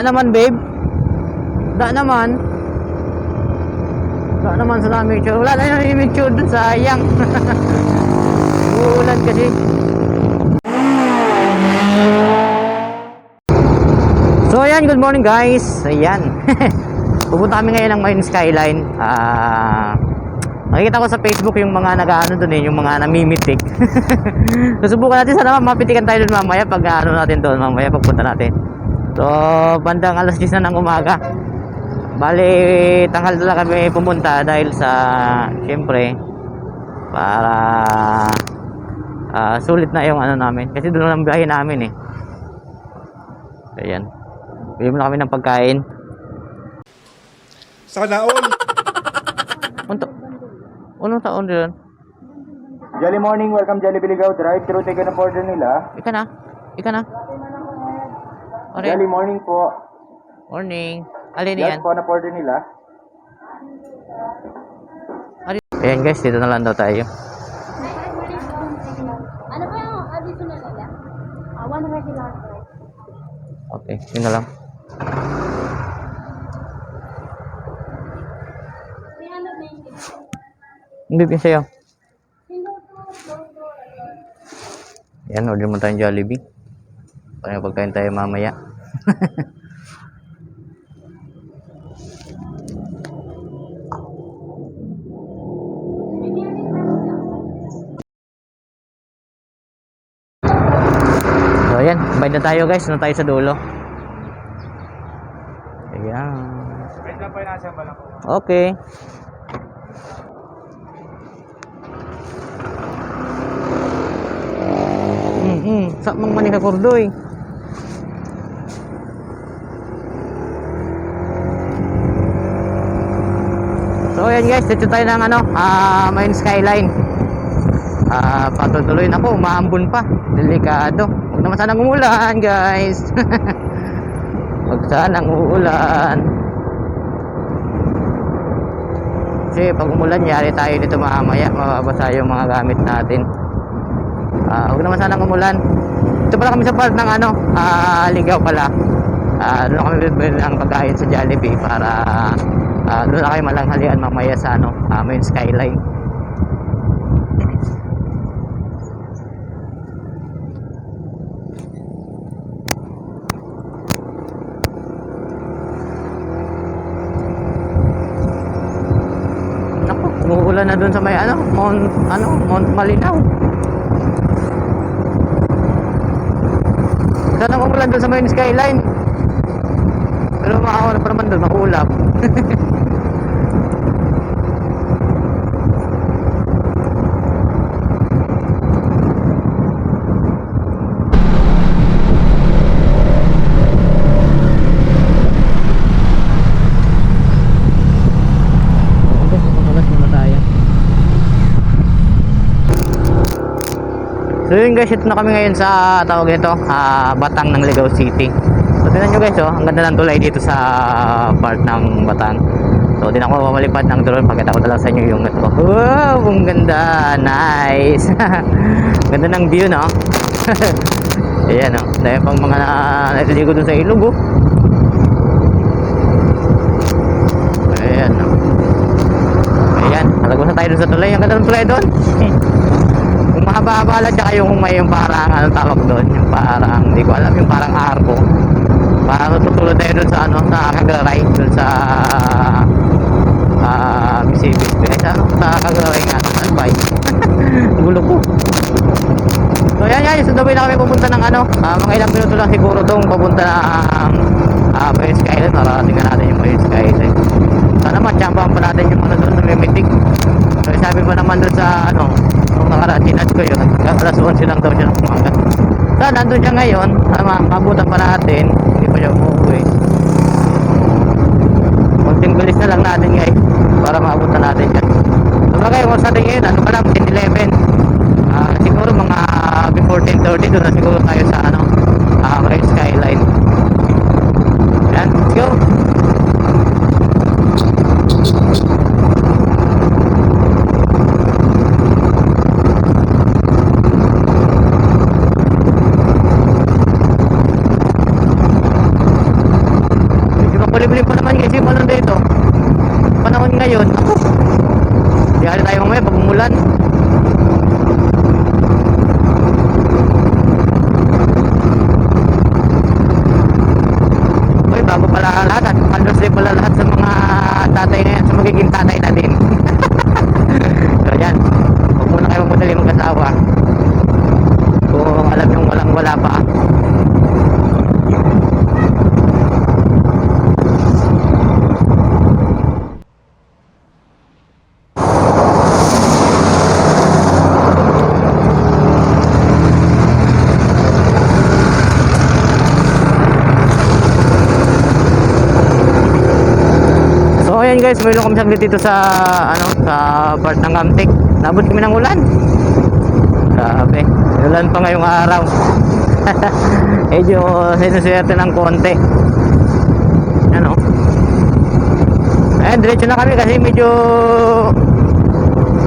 Da naman, babe. Da naman. Da naman sa namin. Wala na yung picture dun, sayang. Uulan kasi. So ayan, good morning guys. Ayan. Pupunta kami ngayon ng Marine Skyline. Ah, nakikita ko sa Facebook yung mga nag-ano doon eh, yung mga namimitik. Susubukan natin sana mapitikan tayo doon mamaya pag ano natin doon, mamaya pagpunta natin. So, bandang alas 10 na ng umaga. Bali, tanghal na lang kami pumunta dahil sa, syempre, para ah, sulit na yung ano namin. Kasi doon lang biyahe namin eh. Ayan. Bili muna kami ng pagkain. Sana all. Unto. Unong taon din? Jolly morning, welcome Jolly Biligaw. Drive through, take an order nila. Ika na. Ika na. Jolly Alin? morning po. Morning. Alin Yes yan? po, na order nila. Ayan guys, dito na lang daw tayo. Ano ba yung additional nila? Ah, one regular. Okay, yun na lang. 390. Hindi pin sa'yo. Single to, low to, Yan, order mo tayong Jollibee. Para pagkain tayo mamaya. So ayan, bayad na tayo guys. Na tayo sa dulo. Ayan. Okay. Mm-mm. Sa mang manika kurdoy. So ayan guys, dito tayo ng ano, ah, main skyline. Ah, patutuloy na po, umaambon pa. Delikado. Huwag naman sanang umulan, guys. Huwag sanang uulan. Kasi pag umulan, yari tayo dito mamaya, mababasa yung mga gamit natin. Ah, huwag naman sanang umulan. Ito pala kami sa part ng ano, ah, ligaw pala. Ah, doon kami bibili ng pagkain sa Jollibee para ah, doon na kayo malanghalian mamaya sa ano, ah, main skyline. Umuulan na doon sa may ano, Mount, ano, Mount Malinaw. Sana umulan doon sa may skyline. Pero makakawa na pa naman doon, makulap. So yun guys, ito na kami ngayon sa tawag nito, ah, Batang ng Ligaw City. So tingnan nyo guys, oh, ang ganda ng tulay dito sa part ng Batang. So din ako mamalipad ng drone, pagkita ko na lang sa inyo yung ito. Wow, ang ganda, nice. ganda ng view, no? Ayan, oh. Dahil pang mga naliligo dun sa ilog, oh. Ayan, oh. Ayan, nalagos na tayo dun sa tulay. Ang ganda ng tulay doon. Yung mahaba-haba lang tsaka yung may yung parang ano tawag doon, yung parang hindi ko alam yung parang arko. Parang tutulad tayo doon sa ano, sa Kaglaray, doon sa ah Mississippi. Guys, ano, sa Kaglaray nga, ano ba? Gulo ko. So yan yan, sa Dubai na kami pupunta ng ano, ah, mga ilang minuto lang siguro tong papunta ng ah Mayon Skyline para tingnan natin yung Mayon Skyline. Sana matsambahan pa natin yung ano doon, limiting. So sabi ko naman doon sa ano, nung nakaraan sinad ko yun, alas 11 lang daw siya ng umaga. Nandun siya ngayon, tama, mabutan pa natin, pa siya umuwi. Konting bilis na lang natin guys, para maabutan natin yan. So bagay, kung sa tingin, ano pa lang, 10-11. Ah, siguro mga before 10.30 doon na siguro tayo sa ano, ah, Marine Skyline. Yan, let's go! magiging tatay na din. so yan, huwag muna kayo magmadali mag-asawa. Kung alam yung walang wala pa. So ayan guys, mayroon kami saglit dito sa ano sa part ng Gamtik. Nabot kami ng ulan. Grabe. Ulan pa ngayong araw. Medyo sinuswerte ng konti. Ano? Ayan, diretso na kami kasi medyo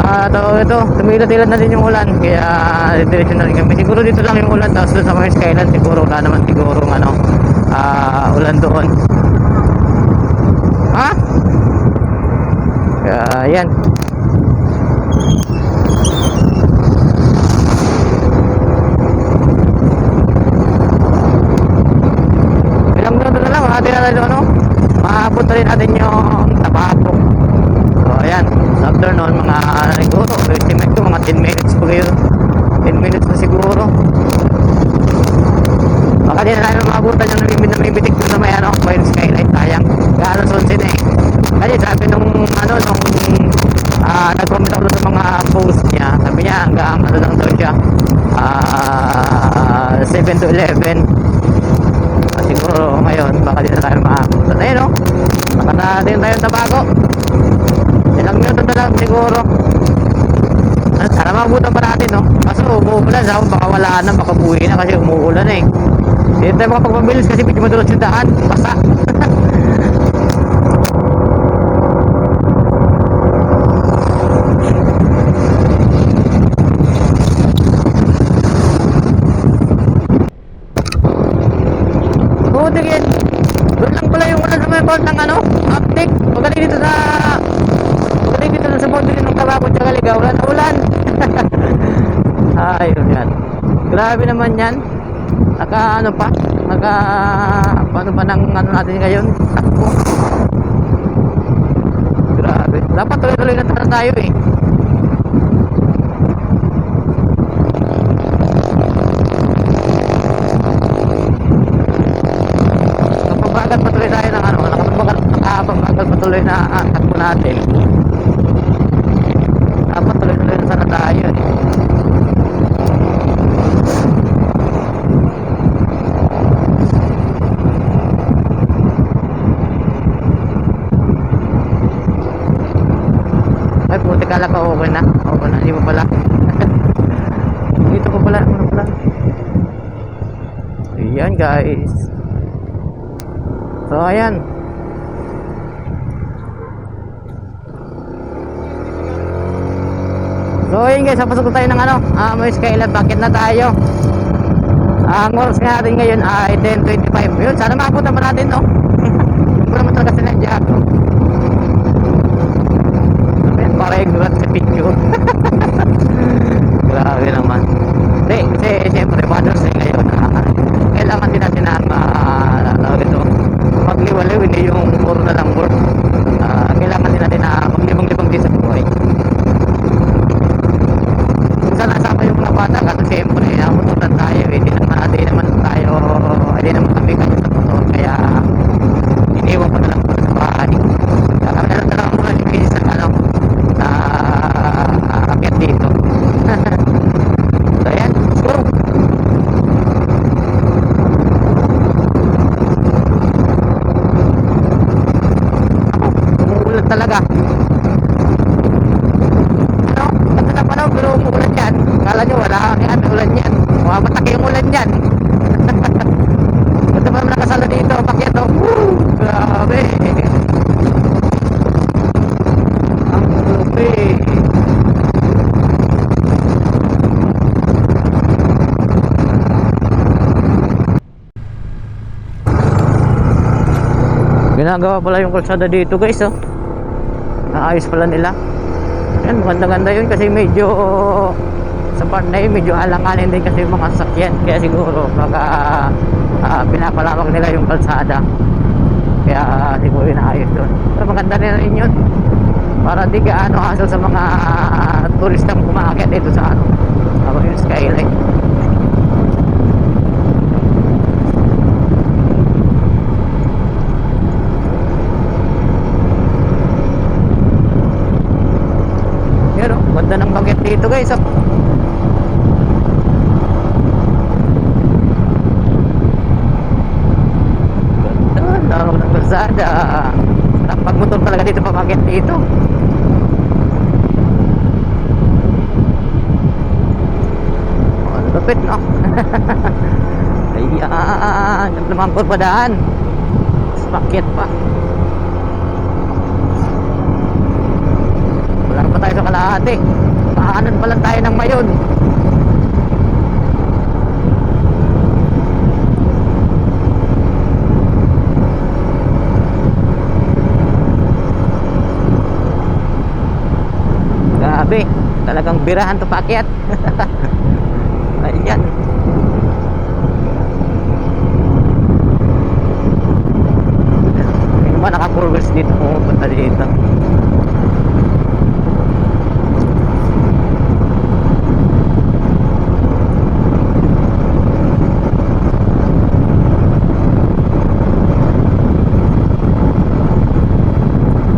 Ah, to ito, tumilad-tilad na din yung ulan kaya diretso na rin kami. Siguro dito lang yung ulan tapos doon sa mga skyline siguro wala naman siguro ano ah ulan doon. Ha? Kaya yan. Ilang minuto na lang, natin natin ano, maabot na rin natin yung tapapok. So, ayan, sa afternoon, mga siguro, estimate ko, mga 10 minutes po kayo. 10 minutes na siguro. Baka di na namin maabutan yung namimit na namibitik doon na may ano, may skylight, sayang. Kaya alas 11 na eh. Kasi sabi nung, ano, nung, ah, nag-comment ako doon sa mga post niya, hanggang, ano lang daw siya, ah, 7 to 11. Ah, siguro ngayon, baka di na tayo maabutan. Ayun o, nakatatin tayo sa bago. Ilang minuto na lang siguro. Sana mabutan pa natin, no? Kaso umuulan, sa baka wala na, baka buwi na kasi umuulan eh. Hindi tayo makapagpabilis kasi medyo madulas yung daan. Basa. Buti yan. Doon lang pala part ng ano, uptick. Magaling dito sa magaling dito sa boundary ng Tabako at Ligaw. Ulan na ulan. Ayun yan. Grabe naman yan. Naka ano pa? Naka paano pa ng ano natin ngayon? Grabe. Dapat tuloy-tuloy na tayo eh. Ah, takbo natin. Dapat tuloy-tuloy na sana tayo eh. Ay, puti kala ka okay na. Okay na, hindi mo pala. Dito ko pala, ano pala. Ayan guys. So ayan. So ayun guys, papasok tayo ng ano, ah, may skyline, bakit na tayo? Ang oras nga natin ngayon ay 10.25. Yun, sana makapunta pa natin, no? Hindi ko naman talaga sinadya. Ayan, para ignorant sa picture. Grabe naman. Hindi, kasi siyempre, Father's Day ngayon. ah, kailangan din natin na uh, tawag ito, magliwaliw, hindi yung puro na lang work. Ah, kailangan din natin na maglibang-libang din sa buhay. Minsan nasama yung mga bata kasi siyempre, namututan tayo. eh. Hindi naman, hindi naman tayo, hindi naman kami kayo sa motor. Kaya, iniwan ko na lang muna sa bahay. Kaya kami na lang talaga muna ni Mrs. sa ano, sa uh, akyat dito. so, ayan, let's go. Umuulan talaga. Ano? Ganda na panahon pero umuulan yan. Kala nyo wala yan, ulan yan. Mamatake yung ulan yan. Ganda pa naman nakasala dito. Oh? Woo! Grabe. Ang grabe. Ginagawa pala yung kalsada dito guys oh. Naayos pala nila. Yan, maganda-ganda yun kasi medyo sa part na yun, medyo alanganin din kasi yung mga sakyan. Kaya siguro baka ah, pinapalawak nila yung kalsada. Kaya siguro inaayos doon. Pero maganda na rin yun. Para di gaano hassle sa mga turistang kumakit dito sa ano. Ano yung skyline. Pero, ganda ng baget dito guys. Oh. Ganda, laro ng kalsada. Sarap pagmotor talaga dito. Oh, ang lupit no? Ayan, ang lumangkot pa daan. Pakit pa. Wala pa tayo sa kalahati. Paanan pa lang tayo ng mayon. Grabe, talagang birahan to pakyat. Ayan. Yung ba naka-progress dito pumupunta dito.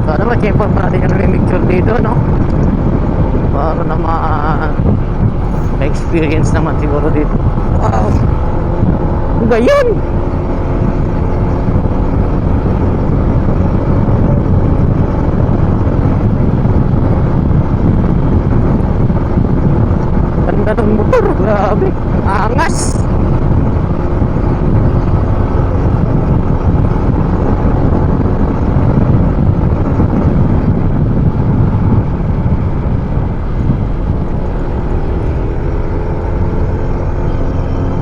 Sana ma-check-up natin yung remixture dito, no? Para naman ma-experience naman siguro dito. Wow! Ang gayon! Ganda ng motor, grabe. Ang Angas!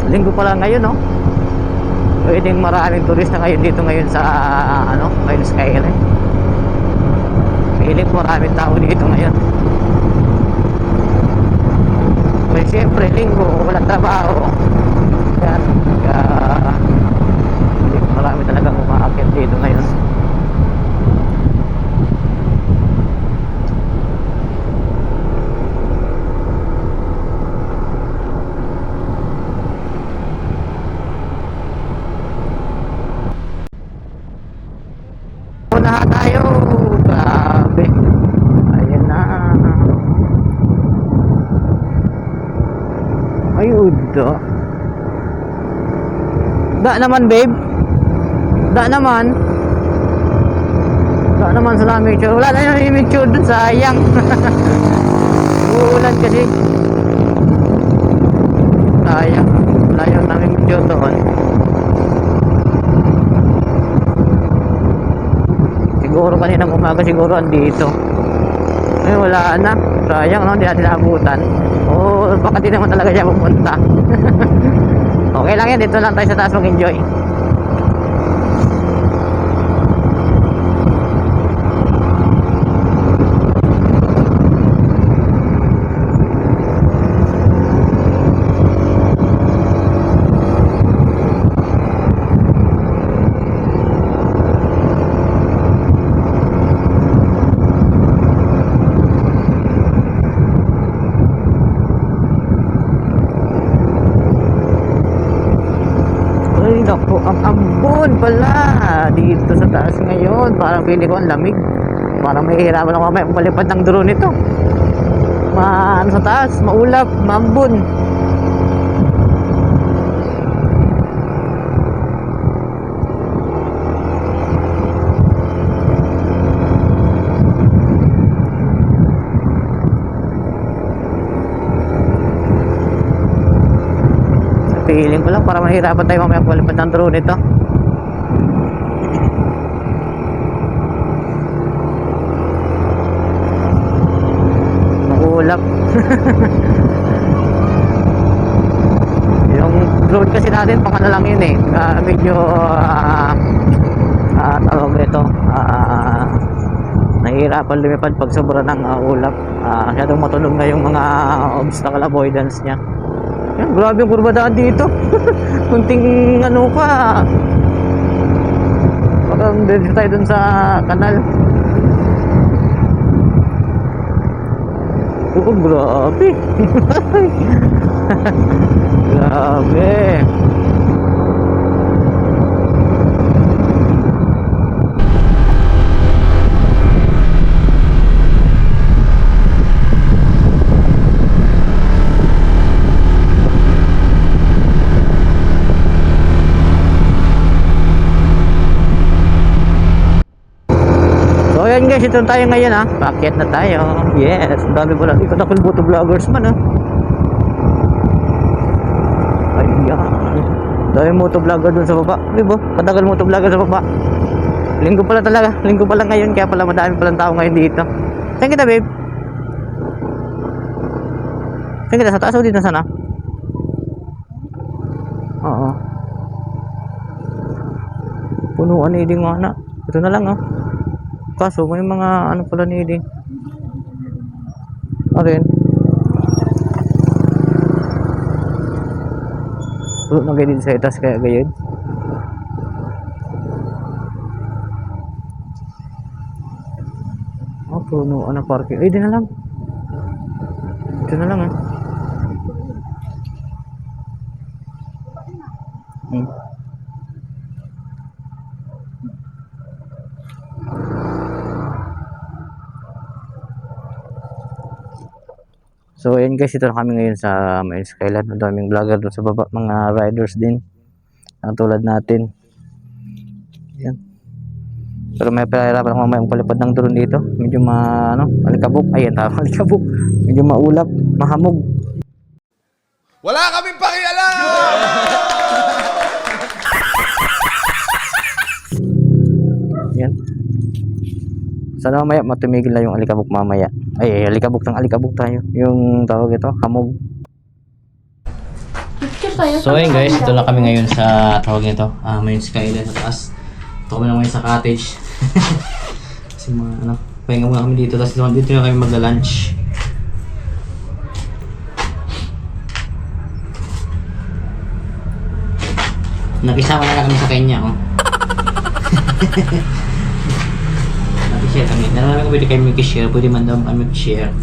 Linggo pa lang ngayon, no? Pwedeng maraming turista ngayon dito ngayon sa, ano, ngayon Skyline. Piling maraming tao dito ngayon. May siyempre, linggo, walang trabaho. Yan. Kaya, marami talagang umaakit dito ngayon. Unahan tayo. Grabe. Ayan na. Ay, udo. Da naman, babe. Da naman. Da naman sa lamicture. Wala na yung lamicture dun. Sayang. Uulan kasi. Sayang. Wala yung lamicture doon. Siguro kanina umaga siguro andito. Eh wala na. Sayang no, hindi natin naabutan. Oo, baka di naman talaga siya pupunta. okay lang yan, dito lang tayo sa taas mag-enjoy. Ay, naku, ang ambon pala dito sa taas ngayon. Parang pili ko ang lamig. Parang mahihirapan ako mamaya palipad ng drone nito. Ma, ano sa taas, maulap, mambon. Feeling ko lang para mahirapan tayo mamaya palipad ng drone nito. Maulap. yung drone kasi natin pang ano lang yun eh. Ah, medyo ah ah, tawag nito. Ah nahihirapan lumipad pag sobra ng ah, ulap. Ah, masyadong matulog na yung mga obstacle avoidance niya. Yan, grabe yung kurbadaan dito. Kunting ano pa. Baka hanggang dito tayo dun sa kanal. Grabe. grabe. So ayan guys, ito tayo ngayon ha. Paket na tayo. Yes, dami pala. Ikot ako Boto Vloggers man ha. Ayan. Dami moto vlogger dun sa baba. Di ba? Katagal moto vlogger sa baba. Linggo pala talaga. Linggo pala ngayon. Kaya pala madami palang tao ngayon dito. Saan kita babe? Saan kita? Sa taas o dito sana? Oo. Punuan ni nga na. Ito na lang oh. Kaso may mga ano pala ni Eding. Arin. Pulo na ganyan sa itas kaya gayon. Oh, puno na parking. Ay, di na lang. Ito na lang ah. So ayun guys, ito na kami ngayon sa Main Skyline. Ang daming vlogger doon sa baba, mga riders din. Ang tulad natin. Yan. Pero may pahirapan ako mamaya palipad ng drone dito. Medyo ma, ano, alikabok. Ayan, tama, alikabok. Medyo maulap, mahamog. Wala kaming pakialam! Yan. Sana mamaya matumigil na yung alikabok mamaya. Ay, alikabok ng alikabok tayo. Yung tawag ito, hamog. So ayun guys, ito na kami ngayon sa tawag nito, ah main skyline sa taas. Ito kami na ngayon sa cottage. Kasi mga ano, pahinga muna kami dito, tapos dito na kami magla-lunch. Nakisama na lang kami sa kanya, oh. Nakishare kami. Nalaman ko pwede kayo mag-share, pwede man daw kami mag-share.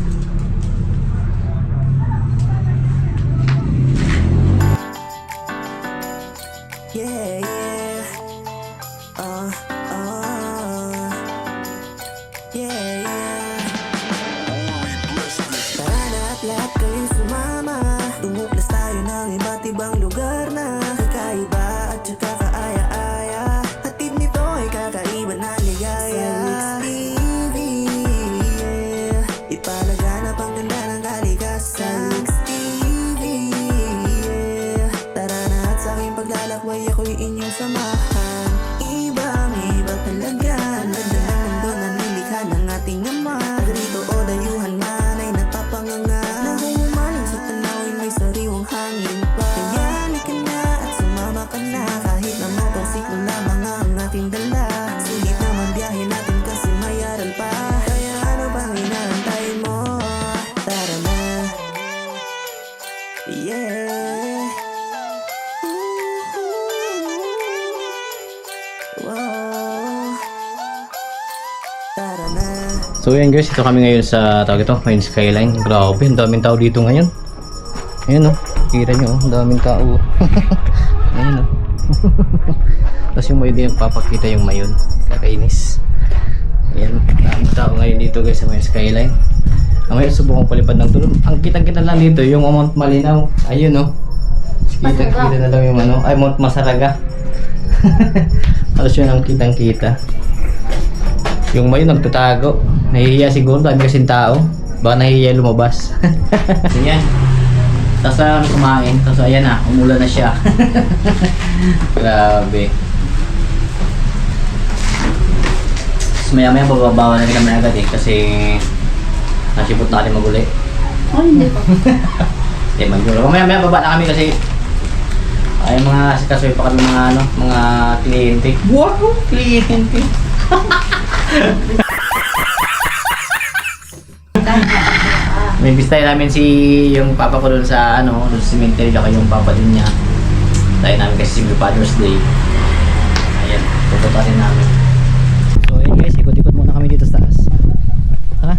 So yan guys, ito kami ngayon sa tawag ito, Main Skyline. Grabe, ang daming tao dito ngayon. Ayan o, kita nyo, oh, ang daming tao. Ayan o. Tapos yung may din papakita yung mayon. Kakainis. Ayan, daming tao ngayon dito guys sa Main Skyline. Ang ngayon, subukan palipad ng tulong. Ang kitang-kita lang dito, yung Mount Malinaw. Ayun o. Kitang-kita na lang yung ano, ay Mount Masaraga. Tapos yun ang kitang-kita. Yung mayo nagtatago. Nahihiya siguro, dami kasing tao. Baka nahihiya lumabas. Ganyan. Tapos na kami kumain. Tapos ayan na, umulan na siya. Grabe. Tapos maya maya bababawa na rin kami agad eh. Kasi nasipot natin maguli. Oh, hindi pa. Eh, magduro. Mamaya maya baba na kami kasi ay mga sikasoy pa kami mga ano, mga kliyente. Wow, kliyente. May bistay namin si yung papa ko doon sa ano, doon sa cemetery ako yung papa din niya. Tayo namin kasi si Father's Day. Ayan, puputasin namin. So ayun guys, ikot-ikot muna kami dito sa taas. Tara.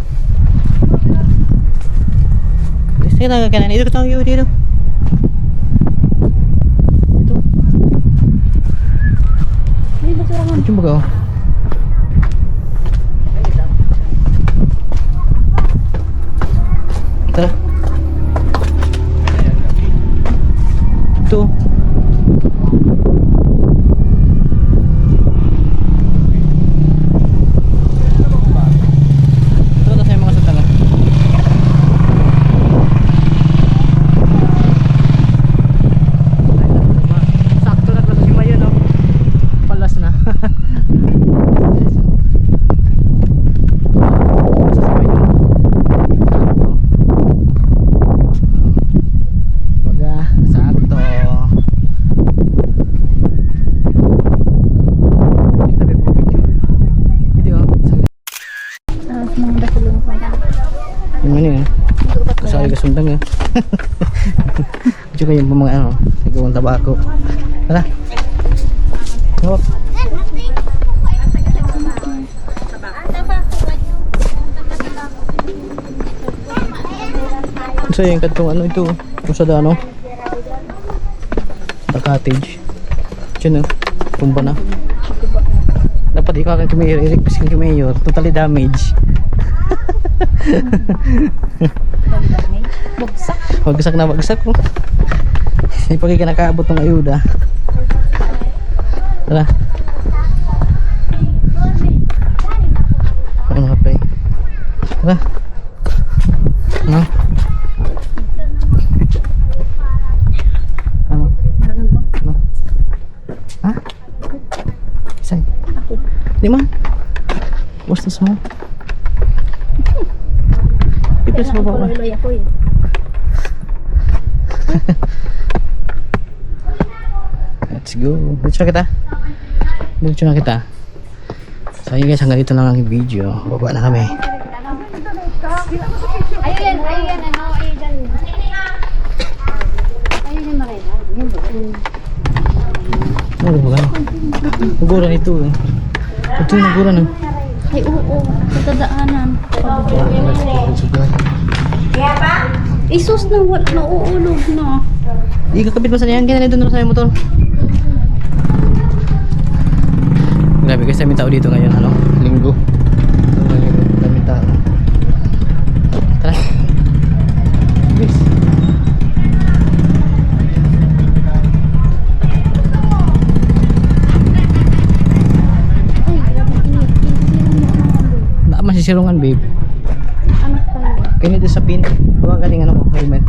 Sige na, kanan. Ikot lang yun dito. Ito. Ay, basura nga. Ito ano yung baga oh. Tara. Ito na sa mga sutanga. Sakto na kasi si Mayo no. Palas na. Baga, sakto. Kita ba yung video? Video, sakto. Tapos mga basulong ko. Yung ano yun? Ka sundang yun. Tsaka yung mga ano, nagawang tabako. Tara. Hop. So yung katong ano ito, kung sa ano, the cottage. Diyan na, tumba na. Dapat ikaw kang kumayor, Eric, kasi kumayor, totally damage. Bugsak. Bagsak na bagsak ko. Hindi pa kayo nakaabot ng ayuda. Tara. Ano nga pre? Tara. Ano? Ano? Ano? Ha? Isay? Man? Basta sa mo. Ipis mo ba? Tuloy ako eh. Diretso na kita. Diretso na kita. So yun guys, hanggang dito lang ang video. Baba na kami. Ayun, ayun, ano, ayun. Ayun yung marina. Ano ba gano'n? Nagura nito eh. Ito yung nagura na. Ay, oo, sa tadaanan. Isus na wala, nauulog na. Di kakabit mo sa niyan. Ganyan doon sa motor. Guys, daming tao dito ngayon. Ano? Linggo. Daming tao. Tara. Guys. Ay, grabe, init. Naaman si Sirungan babe. Anak tayo. Kaya dito sa pin. Huwag galing ano mo, helmet.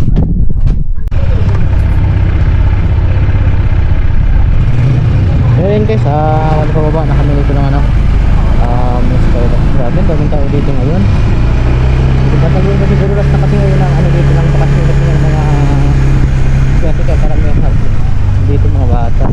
Ayun guys, ah, wala pa baba, nakami dito ng ano. Um, grabe, daming tao dito ngayon. Tatagin kasi siguro last na kasi ngayon ang ano dito ng bakasyon kasi ng mga kaya kaya karamihan dito mga bata.